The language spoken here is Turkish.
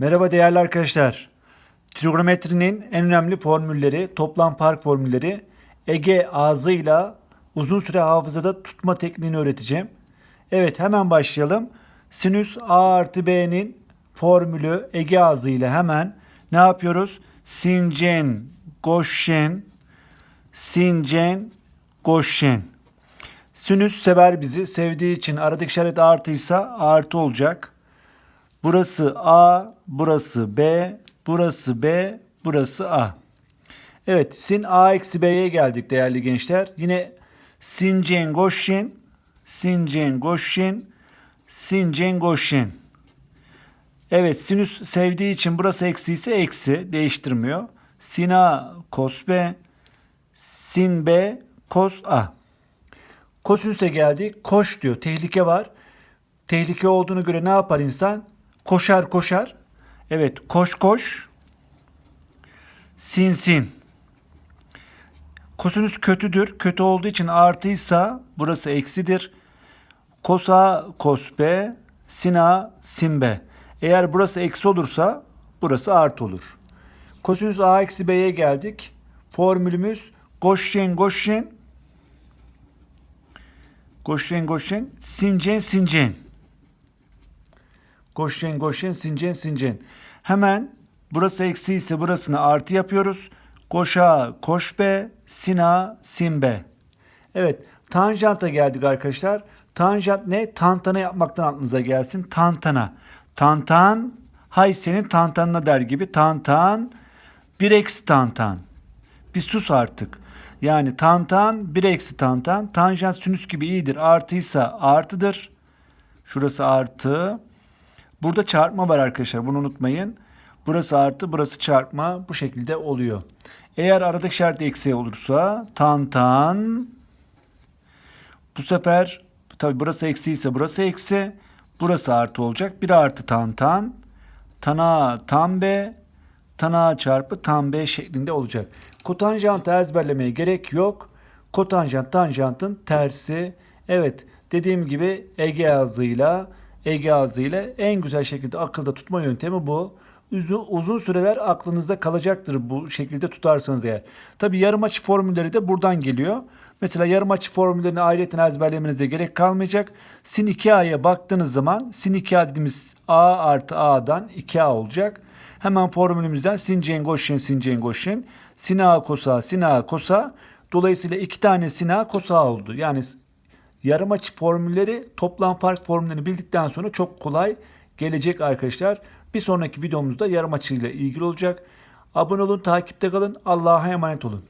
Merhaba değerli arkadaşlar. Trigonometrinin en önemli formülleri, toplam fark formülleri Ege ağzıyla uzun süre hafızada tutma tekniğini öğreteceğim. Evet hemen başlayalım. Sinüs A artı B'nin formülü Ege ağzıyla hemen ne yapıyoruz? Sincen, goşen, sincen, goşen. Sinüs sever bizi. Sevdiği için aradaki işaret artıysa artı olacak. Burası A, burası B, burası B, burası A. Evet, sin A eksi B'ye geldik değerli gençler. Yine sincen goşin, sincen goşin, sincen goşin. Evet, sinüs sevdiği için burası eksi ise eksi, değiştirmiyor. Sin A kos B, sin B kos A. Kosinüse geldik. Koş diyor. Tehlike var. Tehlike olduğunu göre ne yapar insan? Koşar koşar. Evet koş koş. Sin sin. Kosinüs kötüdür. Kötü olduğu için artıysa burası eksidir. Kos A kos B. Sin A sin B. Eğer burası eksi olursa burası artı olur. Kosinüs A eksi B'ye geldik. Formülümüz goşyen goşyen Goşen goşen sincen sincen. Goşen goşen sincen sincen. Hemen burası eksi ise burasını artı yapıyoruz. Koşa koş be sina sin be. Evet tanjanta geldik arkadaşlar. Tanjant ne? Tantana yapmaktan aklınıza gelsin. Tantana. Tantan hay senin tantanına der gibi. Tantan bir eksi tantan. Bir sus artık. Yani tantan 1 eksi tantan. Tanjant sinüs gibi iyidir. Artıysa artıdır. Şurası artı. Burada çarpma var arkadaşlar. Bunu unutmayın. Burası artı, burası çarpma. Bu şekilde oluyor. Eğer aradaki işaret eksi olursa tantan bu sefer tabi burası eksi ise burası eksi. Burası artı olacak. 1 artı tantan. Tana tan B. Tana çarpı tan B şeklinde olacak. Kotanjantı ezberlemeye gerek yok. Kotanjant tanjantın tersi. Evet dediğim gibi Ege ağzıyla Ege ağzıyla en güzel şekilde akılda tutma yöntemi bu. Uzun, uzun süreler aklınızda kalacaktır bu şekilde tutarsanız eğer. Tabi yarım açı formülleri de buradan geliyor. Mesela yarım açı formüllerini ayrıca ezberlemenize gerek kalmayacak. Sin 2a'ya baktığınız zaman sin 2a dediğimiz a artı a'dan 2a olacak. Hemen formülümüzden sin cen sin cen sin a kosa sin a kosa dolayısıyla iki tane sin a kosa oldu. Yani yarım açı formülleri toplam fark formüllerini bildikten sonra çok kolay gelecek arkadaşlar. Bir sonraki videomuzda yarım açıyla ilgili olacak. Abone olun, takipte kalın. Allah'a emanet olun.